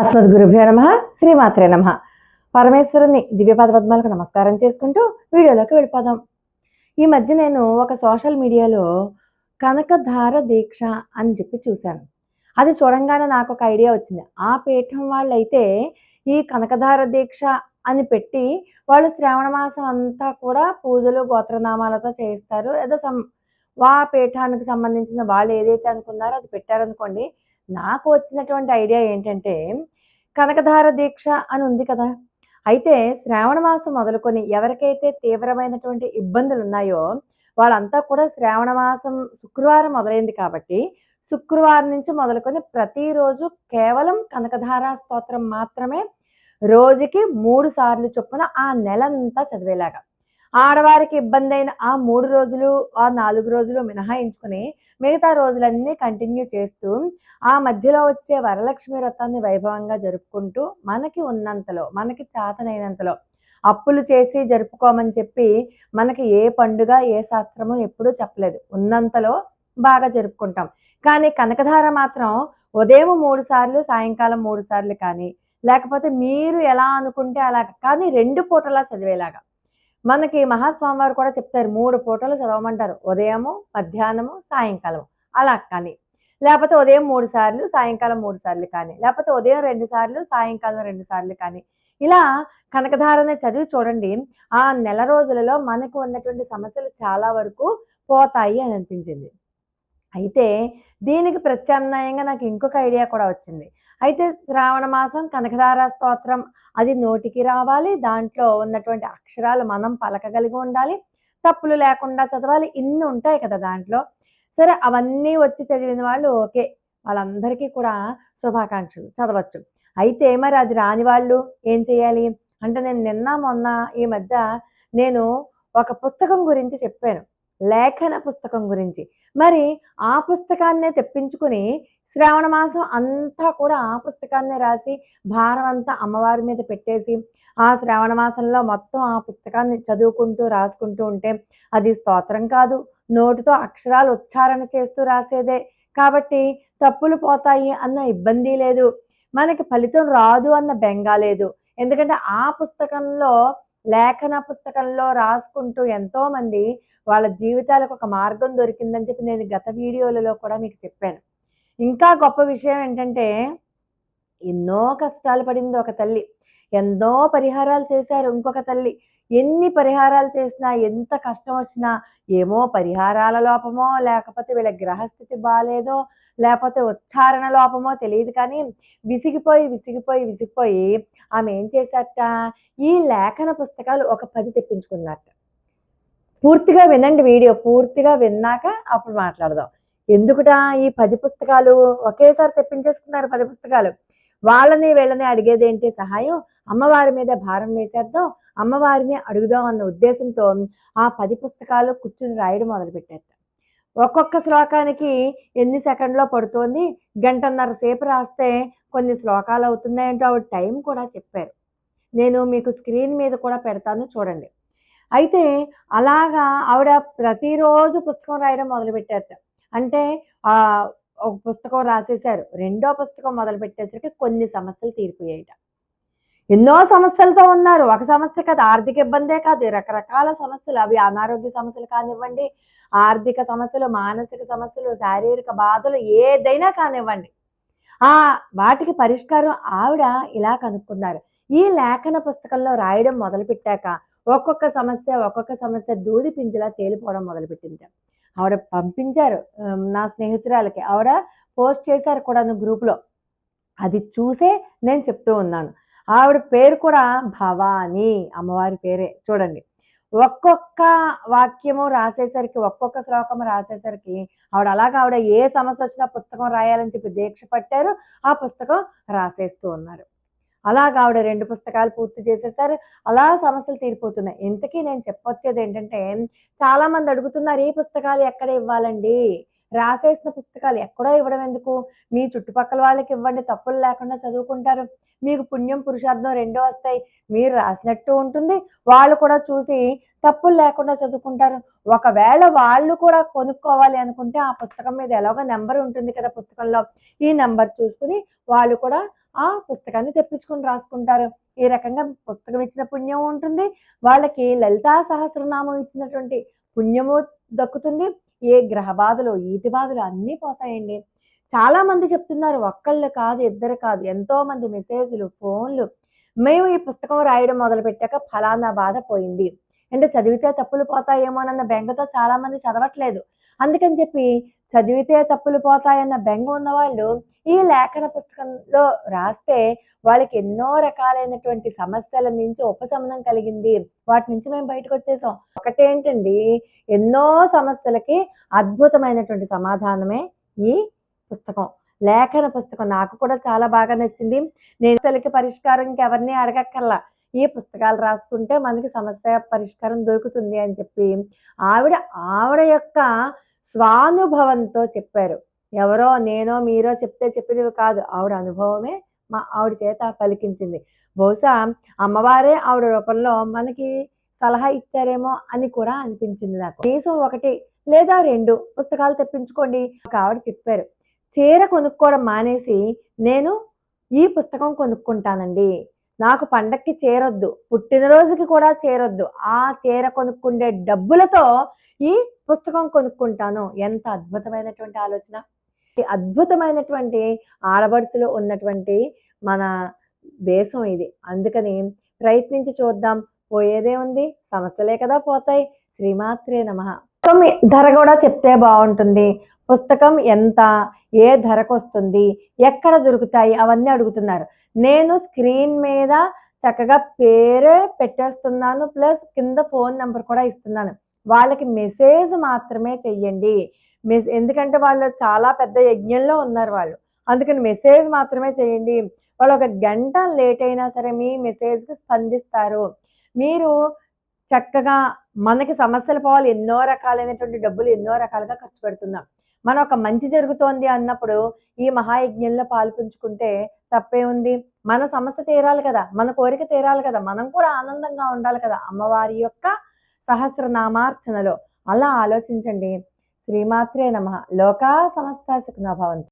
అస్మద్ గురుభ్యో నమ శ్రీమాత్రే నమ. పరమేశ్వరుని దివ్యపాద పద్మాలకు నమస్కారం చేసుకుంటూ వీడియోలోకి వెళ్ళిపోదాం. ఈ మధ్య నేను ఒక సోషల్ మీడియాలో కనకధార దీక్ష అని చెప్పి చూశాను. అది చూడంగానే నాకు ఒక ఐడియా వచ్చింది. ఆ పీఠం వాళ్ళైతే ఈ కనకధార దీక్ష అని పెట్టి వాళ్ళు శ్రావణ మాసం అంతా కూడా పూజలు గోత్రనామాలతో చేయిస్తారు. ఏదో సం వా పీఠానికి సంబంధించిన వాళ్ళు ఏదైతే అనుకున్నారో అది పెట్టారనుకోండి నాకు వచ్చినటువంటి ఐడియా ఏంటంటే కనకధార దీక్ష అని ఉంది కదా. అయితే శ్రావణ మాసం మొదలుకొని ఎవరికైతే తీవ్రమైనటువంటి ఇబ్బందులు ఉన్నాయో వాళ్ళంతా కూడా శ్రావణ మాసం శుక్రవారం మొదలైంది కాబట్టి శుక్రవారం నుంచి మొదలుకొని ప్రతిరోజు కేవలం కనకధార స్తోత్రం మాత్రమే రోజుకి మూడు సార్లు చొప్పున ఆ నెలంతా చదివేలాగా. ఆడవారికి ఇబ్బంది అయిన ఆ మూడు రోజులు ఆ నాలుగు రోజులు మినహాయించుకుని మిగతా రోజులన్నీ కంటిన్యూ చేస్తూ ఆ మధ్యలో వచ్చే వరలక్ష్మి వ్రతాన్ని వైభవంగా జరుపుకుంటూ మనకి ఉన్నంతలో మనకి చాతనైనంతలో అప్పులు చేసి జరుపుకోమని చెప్పి మనకి ఏ పండుగ ఏ శాస్త్రము ఎప్పుడూ చెప్పలేదు. ఉన్నంతలో బాగా జరుపుకుంటాం. కానీ కనకధార మాత్రం ఉదయం మూడు సార్లు సాయంకాలం మూడు సార్లు కానీ లేకపోతే మీరు ఎలా అనుకుంటే అలా కానీ రెండు పూటలా చదివేలాగా. మనకి మహాస్వామివారు కూడా చెప్తారు మూడు పూటలు చదవమంటారు. ఉదయము మధ్యాహ్నము సాయంకాలం అలా కానీ. లేకపోతే ఉదయం మూడు సార్లు సాయంకాలం మూడు సార్లు కానీ. లేకపోతే ఉదయం రెండు సార్లు సాయంకాలం రెండు సార్లు కానీ. ఇలా కనకధారనే చదివి చూడండి. ఆ నెల రోజులలో మనకు ఉన్నటువంటి సమస్యలు చాలా వరకు పోతాయి అని అనిపించింది. అయితే దీనికి ప్రత్యామ్నాయంగా నాకు ఇంకొక ఐడియా కూడా వచ్చింది. అయితే శ్రావణ మాసం కనకదార స్తోత్రం అది నోటికి రావాలి. దాంట్లో ఉన్నటువంటి అక్షరాలు మనం పలకగలిగి ఉండాలి. తప్పులు లేకుండా చదవాలి. ఇన్ని ఉంటాయి కదా దాంట్లో. సరే అవన్నీ వచ్చి చదివిన వాళ్ళు ఓకే. వాళ్ళందరికీ కూడా శుభాకాంక్షలు. చదవచ్చు. అయితే మరి అది రాని వాళ్ళు ఏం చేయాలి? అంటే నేను నిన్న మొన్న ఈ మధ్య నేను ఒక పుస్తకం గురించి చెప్పాను. లేఖన పుస్తకం గురించి. మరి ఆ పుస్తకాన్నే తెప్పించుకుని శ్రావణ మాసం అంతా కూడా ఆ పుస్తకాన్ని రాసి భారం అంతా అమ్మవారి మీద పెట్టేసి ఆ శ్రావణ మాసంలో మొత్తం ఆ పుస్తకాన్ని చదువుకుంటూ రాసుకుంటూ ఉంటే అది స్తోత్రం కాదు. నోటితో అక్షరాలు ఉచ్చారణ చేస్తూ రాసేదే. కాబట్టి తప్పులు పోతాయి అన్న ఇబ్బంది లేదు. మనకి ఫలితం రాదు అన్న బెంగ లేదు. ఎందుకంటే ఆ పుస్తకంలో లేఖన పుస్తకంలో రాసుకుంటూ ఎంతోమంది వాళ్ళ జీవితాలకు ఒక మార్గం దొరికిందని చెప్పి నేను గత వీడియోలలో కూడా మీకు చెప్పాను. ఇంకా గొప్ప విషయం ఏంటంటే ఎన్నో కష్టాలు పడింది ఒక తల్లి. ఎన్నో పరిహారాలు చేశారు ఇంకొక తల్లి. ఎన్ని పరిహారాలు చేసినా ఎంత కష్టం వచ్చినా ఏమో పరిహారాల లోపమో లేకపోతే వీళ్ళ గ్రహస్థితి బాగాలేదో లేకపోతే ఉచ్చారణ లోపమో తెలియదు కానీ విసిగిపోయి విసిగిపోయి విసిగిపోయి ఆమె ఏం చేశారట? ఈ లేఖన పుస్తకాలు ఒక పది తెప్పించుకున్నారట. పూర్తిగా వినండి వీడియో. పూర్తిగా విన్నాక అప్పుడు మాట్లాడదాం. ఎందుకుటా ఈ పది పుస్తకాలు ఒకేసారి తెప్పించేసుకున్నారు పది పుస్తకాలు? వాళ్ళని వీళ్ళని అడిగేది ఏంటి సహాయం? అమ్మవారి మీద భారం వేసేద్దాం అమ్మవారిని అడుగుదాం అన్న ఉద్దేశంతో ఆ పది పుస్తకాలు కూర్చుని రాయడం మొదలుపెట్టారు. ఒక్కొక్క శ్లోకానికి ఎన్ని సెకండ్లో పడుతోంది? గంటన్నర సేపు రాస్తే కొన్ని శ్లోకాలు అవుతున్నాయంటూ ఆవిడ టైం కూడా చెప్పారు. నేను మీకు స్క్రీన్ మీద కూడా పెడతాను చూడండి. అయితే అలాగా ఆవిడ ప్రతిరోజు పుస్తకం రాయడం మొదలుపెట్టారు అంటే ఒక పుస్తకం రాసేశారు. రెండో పుస్తకం మొదలు పెట్టేసరికి కొన్ని సమస్యలు తీరిపోయాయిట. ఎన్నో సమస్యలతో ఉన్నారు. ఒక సమస్య కాదు ఆర్థిక ఇబ్బందే కాదు. రకరకాల సమస్యలు. అవి అనారోగ్య సమస్యలు కానివ్వండి ఆర్థిక సమస్యలు మానసిక సమస్యలు శారీరక బాధలు ఏదైనా కానివ్వండి. ఆ వాటికి పరిష్కారం ఆవిడ ఇలా కనుక్కున్నారు. ఈ లేఖన పుస్తకంలో రాయడం మొదలుపెట్టాక ఒక్కొక్క సమస్య ఒక్కొక్క సమస్య దూది పింజలా తేలిపోవడం మొదలుపెట్టింది. ఆవిడ పంపించారు నా స్నేహితురాలకి. ఆవిడ పోస్ట్ చేశారు కూడా గ్రూప్లో. అది చూసే నేను చెప్తూ ఉన్నాను. ఆవిడ పేరు కూడా భవాని అమ్మవారి పేరే చూడండి. ఒక్కొక్క వాక్యము రాసేసరికి ఒక్కొక్క శ్లోకము రాసేసరికి ఆవిడ అలాగా ఆవిడ ఏ సమస్య వచ్చినా పుస్తకం రాయాలని చెప్పి దీక్ష పట్టారు ఆ పుస్తకం రాసేస్తూ ఉన్నారు. అలాగ ఆవిడ రెండు పుస్తకాలు పూర్తి చేసేసారు. అలా సమస్యలు తీరిపోతున్నాయి. ఇంతకీ నేను చెప్పొచ్చేది ఏంటంటే చాలా మంది అడుగుతున్నారు ఈ పుస్తకాలు ఎక్కడ ఇవ్వాలండి? రాసేసిన పుస్తకాలు ఎక్కడో ఇవ్వడం ఎందుకు? మీ చుట్టుపక్కల వాళ్ళకి ఇవ్వండి తప్పులు లేకుండా చదువుకుంటారు. మీకు పుణ్యం పురుషార్థం రెండో వస్తాయి. మీరు రాసినట్టు ఉంటుంది. వాళ్ళు కూడా చూసి తప్పులు లేకుండా చదువుకుంటారు. ఒకవేళ వాళ్ళు కూడా కొనుక్కోవాలి అనుకుంటే ఆ పుస్తకం మీద ఎలాగో నెంబర్ ఉంటుంది కదా పుస్తకంలో. ఈ నెంబర్ చూసుకుని వాళ్ళు కూడా ఆ పుస్తకాన్ని తెప్పించుకొని రాసుకుంటారు. ఈ రకంగా పుస్తకం ఇచ్చిన పుణ్యం ఉంటుంది. వాళ్ళకి లలితా సహస్రనామం ఇచ్చినటువంటి పుణ్యము దక్కుతుంది. ఏ గ్రహ బాధలు ఈతి బాధలు అన్నీ పోతాయండి. చాలా మంది చెప్తున్నారు ఒక్కళ్ళు కాదు ఇద్దరు కాదు ఎంతో మంది మెసేజ్లు ఫోన్లు. మేము ఈ పుస్తకం రాయడం మొదలు పెట్టాక ఫలానా బాధ పోయింది. అంటే చదివితే తప్పులు పోతాయేమోనన్న బెంగతో చాలా మంది చదవట్లేదు. అందుకని చెప్పి చదివితే తప్పులు పోతాయన్న బెంగ ఉన్న వాళ్ళు ఈ లేఖన పుస్తకంలో రాస్తే వాళ్ళకి ఎన్నో రకాలైనటువంటి సమస్యల నుంచి ఉపశమనం కలిగింది. వాటి నుంచి మేము బయటకు వచ్చేసాం. ఒకటేంటండి? ఎన్నో సమస్యలకి అద్భుతమైనటువంటి సమాధానమే ఈ పుస్తకం. లేఖన పుస్తకం నాకు కూడా చాలా బాగా నచ్చింది. నేను అసలుకి పరిష్కారం ఎవరిని అడగక్కర్లా. ఈ పుస్తకాలు రాసుకుంటే మనకి సమస్య పరిష్కారం దొరుకుతుంది అని చెప్పి ఆవిడ ఆవిడ యొక్క స్వానుభవంతో చెప్పారు. ఎవరో నేనో మీరో చెప్తే చెప్పినవి కాదు. ఆవిడ అనుభవమే మా ఆవిడ చేత పలికించింది. బహుశా అమ్మవారే ఆవిడ రూపంలో మనకి సలహా ఇచ్చారేమో అని కూడా అనిపించింది నాకు. కనీసం ఒకటి లేదా రెండు పుస్తకాలు తెప్పించుకోండి ఒక ఆవిడ చెప్పారు. చీర కొనుక్కోవడం మానేసి నేను ఈ పుస్తకం కొనుక్కుంటానండి. నాకు పండక్కి చేరొద్దు. పుట్టినరోజుకి కూడా చేరొద్దు. ఆ చీర కొనుక్కుండే డబ్బులతో ఈ పుస్తకం కొనుక్కుంటాను. ఎంత అద్భుతమైనటువంటి ఆలోచన. అద్భుతమైనటువంటి ఆడబడుచులో ఉన్నటువంటి మన దేశం ఇది. అందుకని ప్రయత్నించి చూద్దాం. పోయేదే ఉంది. సమస్యలే కదా పోతాయి. శ్రీమాత్రే నమ. ధర కూడా చెప్తే బాగుంటుంది. పుస్తకం ఎంత ఏ ధరకు వస్తుంది ఎక్కడ దొరుకుతాయి అవన్నీ అడుగుతున్నారు. నేను స్క్రీన్ మీద చక్కగా పేరే పెట్టేస్తున్నాను. ప్లస్ కింద ఫోన్ నెంబర్ కూడా ఇస్తున్నాను. వాళ్ళకి మెసేజ్ మాత్రమే చెయ్యండి. మెస్ ఎందుకంటే వాళ్ళు చాలా పెద్ద యజ్ఞంలో ఉన్నారు వాళ్ళు. అందుకని మెసేజ్ మాత్రమే చేయండి. వాళ్ళు ఒక గంట లేట్ అయినా సరే మీ మెసేజ్కి స్పందిస్తారు. మీరు చక్కగా మనకి సమస్యలు పోవాలి. ఎన్నో రకాలైనటువంటి డబ్బులు ఎన్నో రకాలుగా ఖర్చు పెడుతున్నాం. మనం ఒక మంచి జరుగుతోంది అన్నప్పుడు ఈ మహాయజ్ఞంలో పాల్పంచుకుంటే తప్పే ఉంది. మన సమస్య తీరాలి కదా. మన కోరిక తీరాలి కదా. మనం కూడా ఆనందంగా ఉండాలి కదా అమ్మవారి యొక్క సహస్రనామార్చనలో. అలా ఆలోచించండి. శ్రీమాత్రే నమ. లోకా సమస్త సుఖనభవంతు